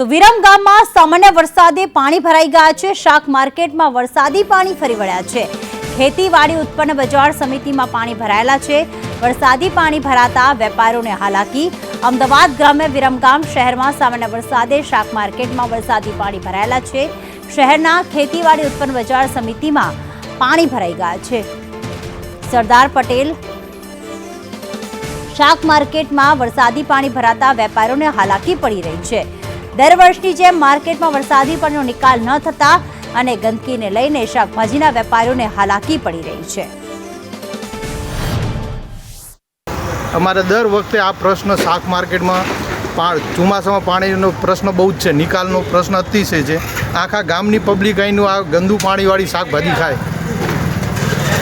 તો વિરમ ગામમાં સામાન્ય વરસાદે પાણી ભરાઈ ગયા છે. શાક માર્કેટમાં વરસાદી પાણી ફરી વળ્યા છે. ખેતીવાડી ઉત્પન્ન બજાર સમિતિમાં પાણી ભરાયેલા છે. વરસાદી પાણી ભરાતા વેપારીઓને હાલાકી. અમદાવાદ ગ્રામ્ય વિરમગામ શહેરમાં સામાન્ય વરસાદે શાક માર્કેટમાં વરસાદી પાણી ભરાયેલા છે. શહેરના ખેતીવાડી ઉત્પન્ન બજાર સમિતિમાં પાણી ભરાઈ ગયા છે. સરદાર પટેલ શાક માર્કેટમાં વરસાદી પાણી ભરાતા વેપારીઓને હાલાકી પડી રહી છે. દર વર્ષની જેમ માર્કેટમાં વરસાદી પાણીનો નિકાલ ન થતા અને ગંદકીને લઈને શાકભાજીના વેપારીઓને હાલાકી પડી રહી છે. અમારે દર વખતે આ પ્રશ્ન શાક માર્કેટમાં ચોમાસામાં પાણીનો પ્રશ્ન બહુ જ છે, નિકાલનો પ્રશ્ન અતિશય છે. આખા ગામની પબ્લિક અહીંનું આ ગંદુ પાણીવાળી શાકભાજી ખાય.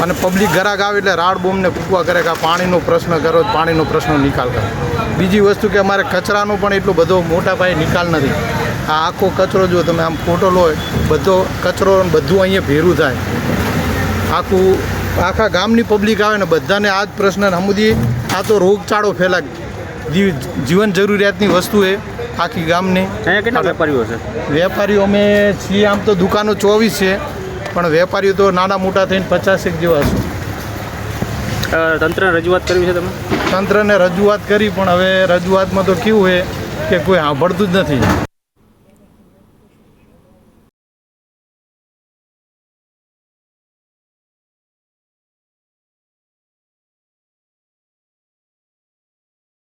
અને પબ્લિક ઘરાક આવે એટલે રાડ બોમને ફૂકવા કરે કે આ પાણીનો પ્રશ્ન કરો પાણીનો પ્રશ્ન નિકાલ કરો. બીજી વસ્તુ કે અમારે કચરાનો પણ એટલો બધો મોટા પાયે નિકાલ નથી. આ આખો કચરો જો તમે આમ ફોટો લો બધો કચરો બધું અહીંયા ભેરું થાય. આખું આખા ગામની પબ્લિક આવે ને બધાને આ જ પ્રશ્ન સમજી આ તો રોગચાળો ફેલાય. જીવન જરૂરિયાતની વસ્તુ એ આખી ગામની. વેપારીઓ છે? વેપારીઓ અમે છીએ આમ તો દુકાનો ચોવીસ છે. પણ વેપારીઓ તો નાના મોટા થઈને પચાસેક જેવા છે તંત્ર રજૂઆત કરવી છે તમે તંત્રને રજૂઆત કરી પણ હવે રજૂઆતમાં તો કેવું છે કે કોઈ સાંભળતું જ નથી.